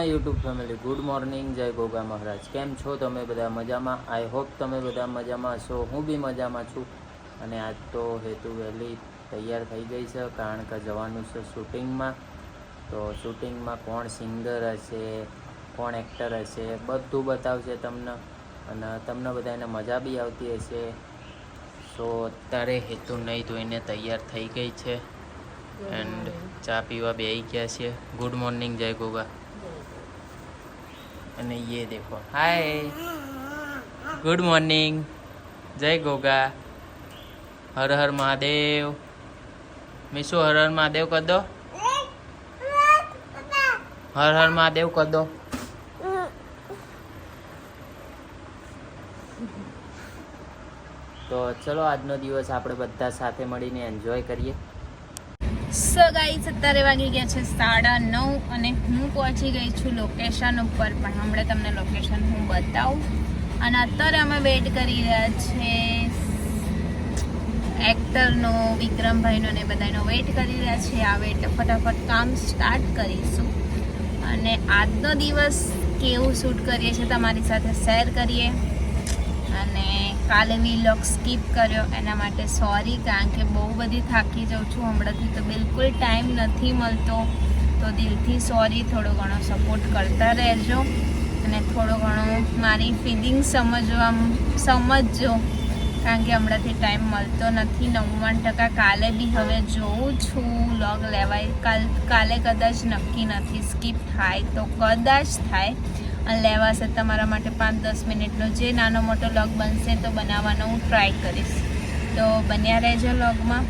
My YouTube family. Good morning Jai Goga Maharaj. કેમ છો તમે બધા મજામાં? આઈ હોપ તમે બધા મજામાં છો હું બી મજામાં છું. અને આજ તો હેતુ વહેલી તૈયાર થઈ ગઈ છે કારણ કે જવાનું છે શૂટિંગમાં. તો શૂટિંગમાં કોણ સિંગર હશે કોણ એક્ટર હશે બધું બતાવશે તમને. અને તમને બધાને મજા બી આવતી હશે. સો અત્યારે હેતુ નહીં ધોઈને તૈયાર થઈ ગઈ છે. એન્ડ ચા પીવા બે ગયા છે ગુડ મોર્નિંગ જય ગોગા. અને ये देखो हाय ગુડ મોર્નિંગ જય ગોગા હર હર મહાદેવ મીશુ હર હર મહાદેવ કર દો હર હર મહાદેવ કર દો તો ચલો આજનો દિવસ આપણે બધા સાથે મળીને એન્જોય કરીએ સો ગાઈસ અત્યારે વાગી ગયા છે સાડા નવ અને હું પહોંચી ગઈ છું લોકેશન ઉપર, પણ હમણાં તમને લોકેશન હું બતાવું. અને અત્યારે અમે વેટ કરી રહ્યા છે એક્ટરનો વિક્રમભાઈનો ને બધાનો વેટ કરી રહ્યા છે, આ વેટ ફટાફટ કામ સ્ટાર્ટ કરીશું. અને આજનો દિવસ કેવું શૂટ કરીએ છીએ તમારી સાથે શેર કરીએ. અને કાલે વ્લોગ સ્કીપ કર્યો. એના માટે સોરી કારણ કે બહુ બધી થાકી જાઉં છું. હમણાંથી તો બિલકુલ ટાઈમ નથી મળતો. તો દિલથી સોરી થોડો ઘણો સપોર્ટ કરતા રહેજો. અને થોડો ઘણો મારી ફિલિંગ સમજવા સમજજો. કારણ કે હમણાંથી ટાઈમ મળતો નથી. નવ્વાણ ટકા કાલે બી હવે જોઉં છું. લોગ લેવાય કાલ કાલે કદાચ નક્કી નથી. સ્કીપ થાય તો કદાચ થાય. અને લેવાશે તમારા માટે પાંચ દસ મિનિટનો. જે નાનો મોટો લોગ બનશે તો બનાવવાનો હું ટ્રાય કરીશ. તો બન્યા રહેજો લોગમાં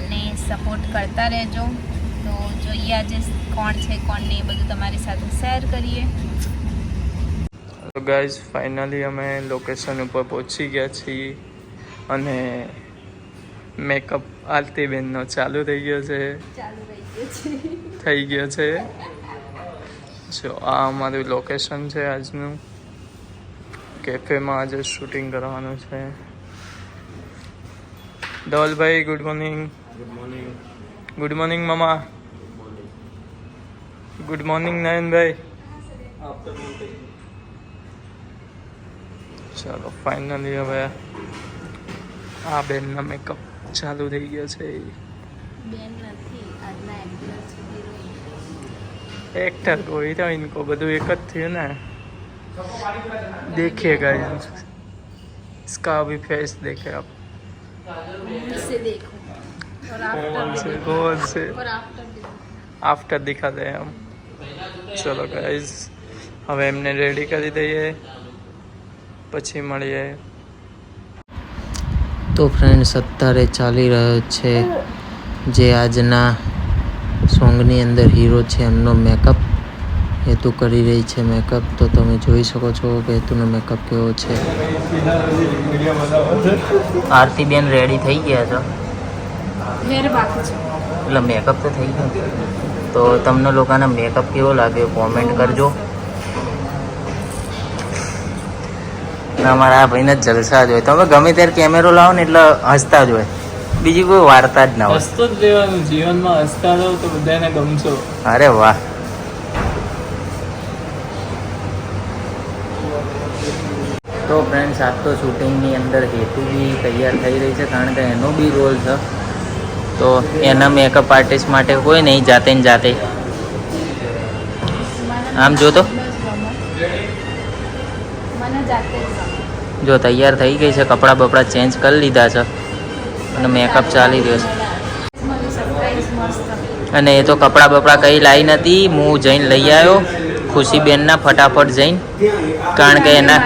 અને સપોર્ટ કરતા રહેજો. તો જોઈએ આજે કોણ છે કોણ નહીં એ બધું તમારી સાથે શેર કરીએ. તો ગાઈઝ ફાઇનલી અમે લોકેશન ઉપર પહોંચી ગયા છીએ અને મેકઅપ આરતીબેનનો ચાલુ થઈ ગયો છે. થઈ ગયો છે. જો આ અમારું લોકેશન છે આજનું. કેફેમાં આજે શૂટિંગ કરવાનું છે. Dhavalbhai good morning good morning good morning મામા ગુડ મોર્નિંગ નયનભાઈ ચાલો ફાઇનલી હવે આ બેનના મેકઅપ ચાલુ થઈ ગયો છે. બેન નથી આજના एक्टर को हीरोइन को બધું એક જ થયું ને देखिएगा इसका अभी फेस देखे आप से देखो और आफ्टर से गौर से और आफ्टर देखो आफ्टर दिखाते हैं हम ચલો ગાઈઝ હવે એમને રેડી કરી દઈએ પછી મળીએ તો ફ્રેન્ડ્સ અત્યારે ચાલી રહ્યો છે જે આજના સોંગની અંદર હીરો છે એમનો મેકઅપ હેતુ કરી રહી છે મેકઅપ તો તમે જોઈ શકો છો કે હેતુનો મેકઅપ કેવો છે. આરતીબેન રેડી થઈ ગયા છો? એટલે મેકઅપ તો થઈ ગયો. તો તમને લોકોને મેકઅપ કેવો લાગ્યો? કોમેન્ટ કરજો. અમારા આ ભાઈને જલસા જ હોય. તમે ગમે ત્યારે કેમેરો લાવો ને એટલે હસતા જ હોય. બીજી કોઈ વાર્તા જ ના હોય. હસતો જ રહેવાનું જીવનમાં હસતા રહો તો બધાને ગમશો. અરે વાહ. તો ફ્રેન્ડ્સ આજ તો શૂટિંગની અંદર હેતુ બી તૈયાર થઈ રહી છે કારણ કે એનો બી રોલ છે. તો એના મેકઅપ આર્ટિસ્ટ માટે કોઈ નહીં જાતે ને જાતે. આમ જો તો. મને જાતે જ ગમે. જો તૈયાર થઈ ગઈ છે કપડાં બપડા ચેન્જ કરી લીધા છે. અને મેકઅપ ચાલી રહ્યો છે. અને એ તો કપડાં બપડા કંઈ લાવી નથી હું જઈને લઈ આવ્યો ખુશીબેનના ફટાફટ જઈને. કારણ કે એના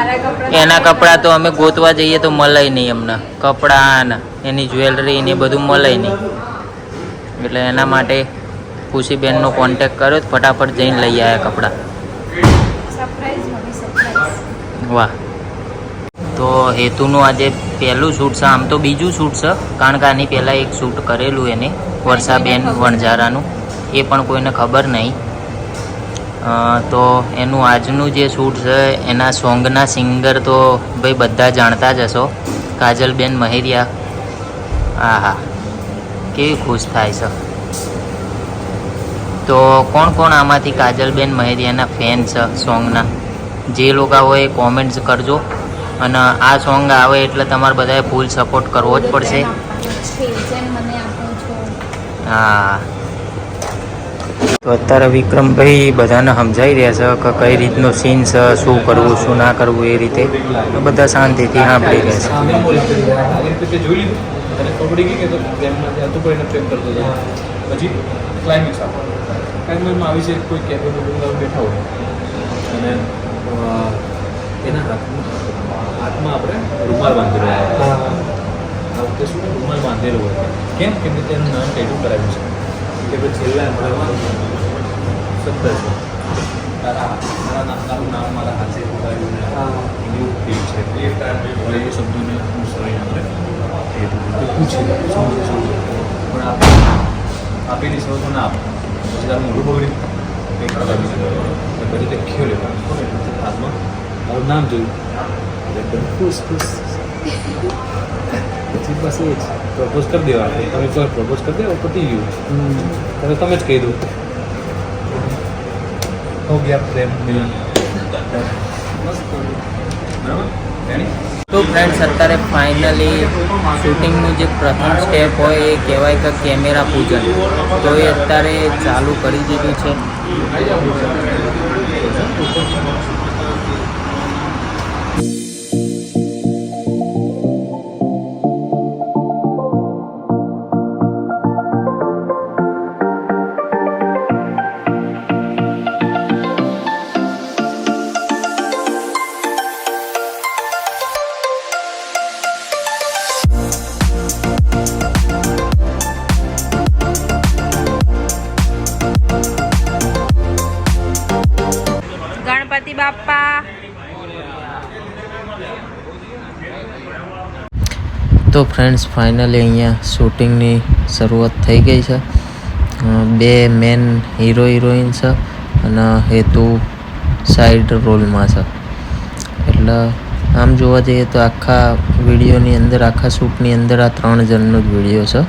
એના કપડાં તો અમે ગોતવા જઈએ તો મળે નહીં અમને. કપડાં એની જ્વેલરી ને બધું મળે નહીં. એટલે એના માટે ખુશીબેનનો કોન્ટેક કર્યો તો ફટાફટ જઈને લઈ આવ્યા કપડાં. વાહ. તો હેતુનું આજે પહેલું શૂટ છે. આમ તો બીજું શૂટ છે. કારણ કે આની પહેલાં એક શૂટ કરેલું એને, વર્ષાબેન વણઝારાનું. એ પણ કોઈને ખબર નહીં. તો એનું આજનું જે શૂટ છે, એના સોંગના સિંગર તો ભાઈ બધા જાણતા જ હશો. કાજલબેન મહેરિયા. આહા, કેવી ખુશ થાય છે. તો કોણ કોણ આમાંથી કાજલબેન મહેરિયાના ફેન છે સોંગના? જે લોકો હોય કોમેન્ટ્સ કરજો. અને આ સોંગ આવે એટલે તમારે બધાએ ફૂલ સપોર્ટ કરવો જ પડશે. હા. તો અત્યારે વિક્રમભાઈ બધાને સમજાવી રહ્યા છે કે કઈ રીતનો સીન છે, શું કરવું, શું ના કરવું એ રીતે. બધા શાંતિથી સાંભળી રહ્યા છે. એના હાથમાં હાથમાં આપણે રૂમાલ બાંધી રહ્યા હતા આ વખતે શું રૂમાલ બાંધેલો હોય. કેમ? કેમ કે તેનું નામ ટેટુ કરાવ્યું છે. કે ભાઈ છેલ્લા મળવા શબ્દ છે. તારા મારા નામ તારું નામ મારા હાથે ને એવું ફીલ છે. એ ટાઈમે એ શબ્દોને અનુસરીને આપણે એ રીતે પૂછે. પણ આપણે આપેલી શબ્દો ના આપે પછી તારું મોઢું બગડ્યું કંઈક પછી તે ખ્યો લેવા હાથમાં મારું નામ જોયું. ખુશ ખુશ પછી બસ એ જ પ્રપોઝ કરી દેવા તમે તો પ્રપોઝ કરી દેવા પતી ગયું હવે તમે જ કહી દો હો ગયા પ્રેમ તો ફ્રેન્ડ્સ અત્યારે ફાઇનલી શૂટિંગનું જે પ્રથમ સ્ટેપ હોય એ કહેવાય કે કેમેરા પૂજન. તો એ અત્યારે ચાલુ કરી દીધું છે. ફ્રેન્ડ્સ ફાઇનલી અહીંયા શૂટિંગની શરૂઆત થઈ ગઈ છે. બે મેન હીરો હિરોઈન છે અને હેતુ સાઈડ રોલમાં છે. એટલે આમ જોવા જઈએ તો આખા વિડીયોની અંદર આખા શૂટની અંદર આ ત્રણ જણનો જ વીડિયો છે.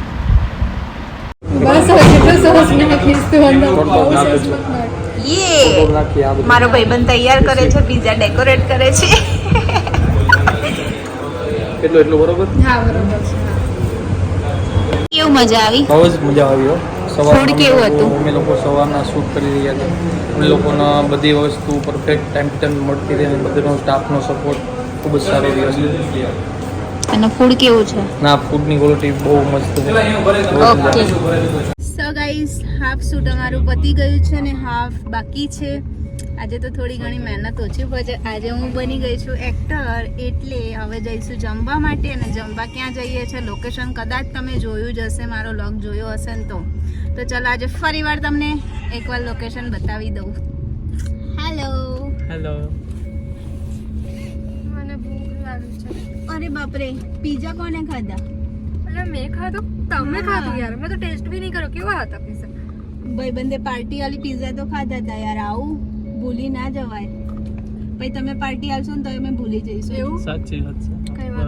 મારો ભાઈબંધ તૈયાર કરે છે બીજા ડેકોરેટ કરે છે. કેટલો એટલો બરોબર? કેવું મજા આવી? બહુ જ મજા આવી હો. Food કેવું હતું? અમે લોકો સવારના શૂટ કરી રહ્યા હતા અમે લોકોને બધી વસ્તુ પરફેક્ટ ટાઈમ ટુ ટાઈમ મળતી રહી અને બધાનો સ્ટાફનો સપોર્ટ ખૂબ જ સારો રહ્યો છે અને ફૂડ કેવું છે? ના ફૂડની ક્વોલિટી બહુ મસ્ત છે. સો ગાઈસ હાફ શૂટ અમારું પતી ગયું છે ને હાફ બાકી છે. આજે તો થોડી ઘણી મહેનત ઓછી પછી આજે હું બની ગઈ છું એક્ટર એટલે હવે જઈશું જમવા માટે અને જમવા ક્યાં જઈએ છે? લોકેશન કદાચ તમે જોયું જ હશે મારો લોગ જોયો હશે ને તો. તો ચલો આજે ફરી વાર તમને એકવાર લોકેશન બતાવી દઉં. હેલો હેલો મને ભૂખ લાગી છે. અરે બાપરે પીઝા કોને ખાધા? અરે મેં ખાધું. તમે ખાધું યાર. મેં તો ટેસ્ટ બી નહીં કર્યો. કેવા હતા પીઝા ભાઈબંધે પાર્ટી વાળી પીઝા તો ખાધા હતા યાર. આવું? ભૂલી ના જવાય. પછી તમે પાર્ટી આવશો ને તો અમે ભૂલી જઈશું એવું? સાચી વાત છે. કઈ વાત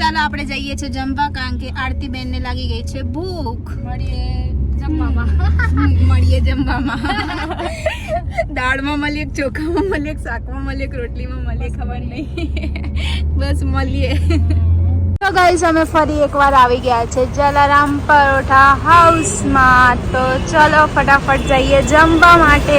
ચાલો આપણે જઈએ છીએ જમવા કારણ કે આરતી બેન ને લાગી ગઈ છે ભૂખ. મળીએ જમવામાં. મળીએ જમવામાં. દાળમાં મળીએ ચોખામાં મળીએ શાકમાં મળીએ રોટલીમાં મળીએ ખબર નહીં. બસ મળીએ. તો ગાઈસ અમે ફરી એકવાર આવી ગયા છે જલારામ પરોઠા હાઉસમાં. તો ચલો ફટાફટ જઈએ જમવા માટે.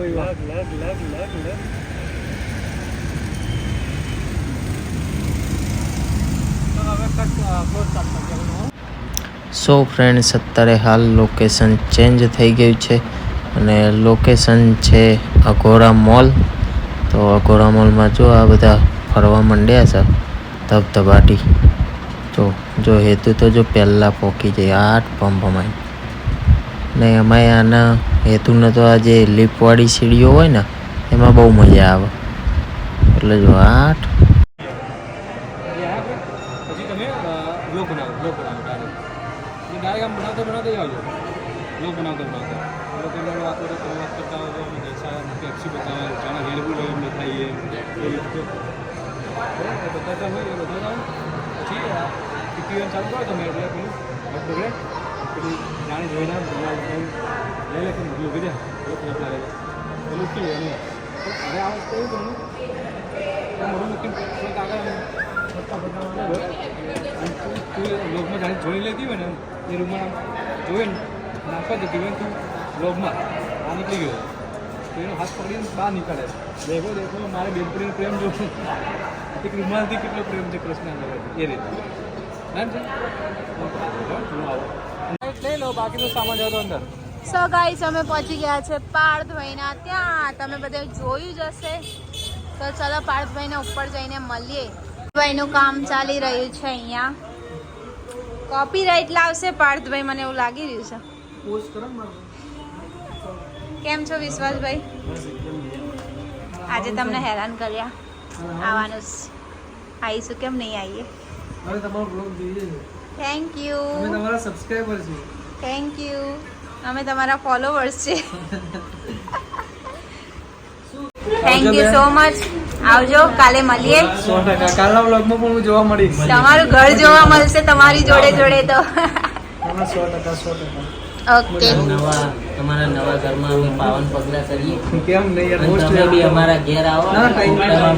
દેવાનું સો ફ્રેન્ડ્સ અત્યારે હાલ લોકેશન ચેન્જ થઈ ગયું છે અને લોકેશન છે અઘોરા મોલ તો અઘોરા મોલમાં જો આ બધા ફરવા માંડ્યા છે, ધબધબાટી. તો જો હેતુ તો જો પહેલાં પોકી જાય, આઠ પંપમાં ને એમાંય આના હેતુને તો આ જે લીપવાળી સીડીઓ હોય ને, એમાં બહુ મજા આવે. એટલે જો આઠ. કરતા હોય એ બતાવતા પછી ચાલુ કરો તમે, એટલે પેલું. બગડે જાણે જોઈને લઈ લે મોકલું દે લાગે છે પેલું ઉઠી અને હવે આ વસ્તુ એવું કરવું તો મોઢું મૂકીને જાણે જોઈ લેતી હોય ને એ રૂમમાં આમ ને નાખવા જતી હોય તું લોકમાં આ નીકળી ગયો. તો એનો હાથ પકડીને બહાર નીકળે. દેખો દેખો, મારે બેનપણીનો પ્રેમ જો એક રૂમાલથી કેટલો પ્રેમ છે કૃષ્ણ એ રીતે. ના છે? આવો. લઈ લો બાકીનો સામાન જાવ અંદર. સો ગાઈસ અમે પહોંચી ગયા છે પાર્થભાઈના ત્યાં. તમે બધે જોયું જ હશે. તો ચલો પાર્થભાઈને ઉપર જઈને મળીએ. ભાઈનું કામ ચાલી રહ્યું છે અહીંયા. કોપીરાઇટ લાવશે પાર્થભાઈ મને એવું લાગી રહ્યું છે. કેમ છો વિશ્વાસભાઈ? આજે તમને હેરાન કર્યા. આવવાનું. આવીશું કેમ નહીં આવીએ? તમારો બ્લોગ જોઈએ થેન્ક યુ અમે તમારા સબસ્ક્રાઇબર છીએ. થેન્ક યુ અમે તમારા ફોલોવર્સ છે થેન્ક યુ સો મચ આવજો કાલે મળીએ. સો ટકા. કાલના વ્લોગમાં પણ હું જોવા મળીશ. તમારું ઘર જોવા મળશે તમારી જોડે જોડે તો. સો ટકા સો ટકા. ઓકે. તમારા નવા ઘરમાં અમે પાવન પગલા કરીએ. કેમ નહીં યાર મોસ્ટ તમે બી અમારા ઘેર આવો. ના, કઈ પગલું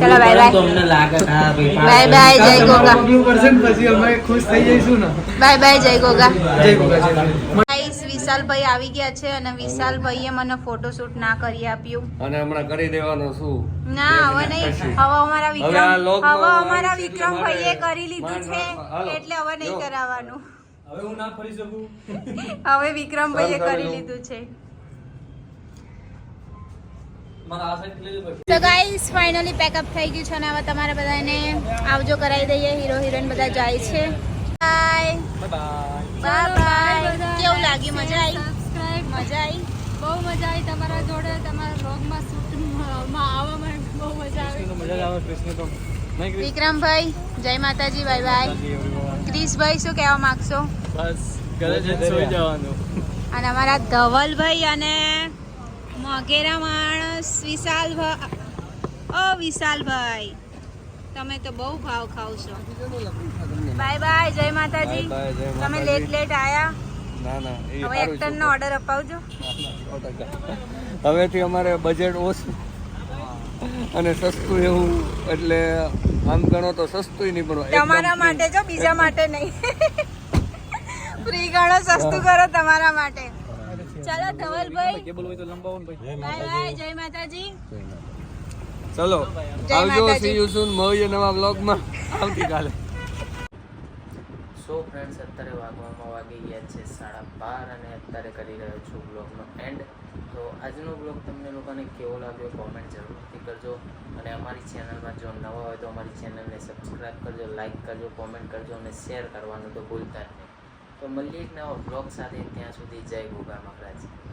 ચલો બાય બાય. તમને લાગે હા ભાઈ બાય બાય જય ગોગા. પગલું કરશે ને પછી અમે ખુશ થઈ જઈશું ને. બાય બાય જય ગોગા. જય ગોગા જય ગોગા. ગાઈસ વિશાલભાઈ આવી ગયા છે અને વિશાલભાઈએ મને ફોટોશૂટ ના કરી આપ્યું. અને હમણાં કરી દેવાનો શું ના હવે નહીં. હવે અમારા વિક્રમ હવે અમારા વિક્રમ ભાઈએ વિક્રમભાઈએ કરી લીધું છે. એટલે હવે નહીં કરાવવાનું. હવે હું ના ફરી શકું? હવે વિક્રમભાઈએ કરી લીધું છે. તો ગાઈસ ફાઇનલી પેકઅપ થઈ ગયું છે અને હવે તમારે બધાને આવજો કરાવી દઈએ. હીરો હિરોઈન બધા જાય છે. બાય બાય બાય બાય કેવું લાગ્યું? મજા આવી સબસ્ક્રાઇબ મજા આવી બહુ મજા આવી તમારા જોડે. તમારા વ્લોગમાં શૂટમાં આવવામાં બહુ મજા આવી. મજા આવે કૃષ્ણ તો. વિક્રમભાઈ જય માતાજી બાય બાય ક્રિશભાઈ શું કહેવા માંગશો? બસ ઘરે જઈને સુઈ જવાનું. અને અમારા ધવલભાઈ અને મોગેરા માણસ વિશાલભાઈ ઓ વિશાલભાઈ તમે તો બહુ ભાવ ખાવ છો બાય બાય જય માતાજી. તમે લેટ લેટ આયા? ના ના હવે. ઓર્ડર અપાવજો. હવેથી અમારે બજેટ ઓછું. અને સસ્તું એવું એટલે આમ ગણો તો સસ્તું નહીં પણ તમારા માટે જો બીજા માટે નહીં. ફ્રી ગણો સસ્તું કરો તમારા માટે. ચાલો ધવલભાઈ. કેબલ હોય તો લંબાવો ને ભાઈ બાય બાય જય માતાજી. ચલો આવજો. સી યુ સૂન મળીએ નવા બ્લોગમાં આવતીકાલે. સો ફ્રેન્ડ્સ અત્યારે વાગવામાં વાગી ગયા છે સાડા બાર અને અત્યારે કરી રહ્યો છું બ્લોગનો એન્ડ તો આજનો બ્લોગ તમને લોકોને કેવો લાગ્યો કોમેન્ટ જરૂરથી કરજો. અને અમારી ચેનલમાં જો નવા હોય તો અમારી ચેનલને સબસ્ક્રાઈબ કરજો લાઇક કરજો કોમેન્ટ કરજો અને શેર કરવાનું તો ભૂલતા જ નહીં. તો મળીએ એક નવા બ્લોગ સાથે. ત્યાં સુધી જય ગોગા મહારાજ.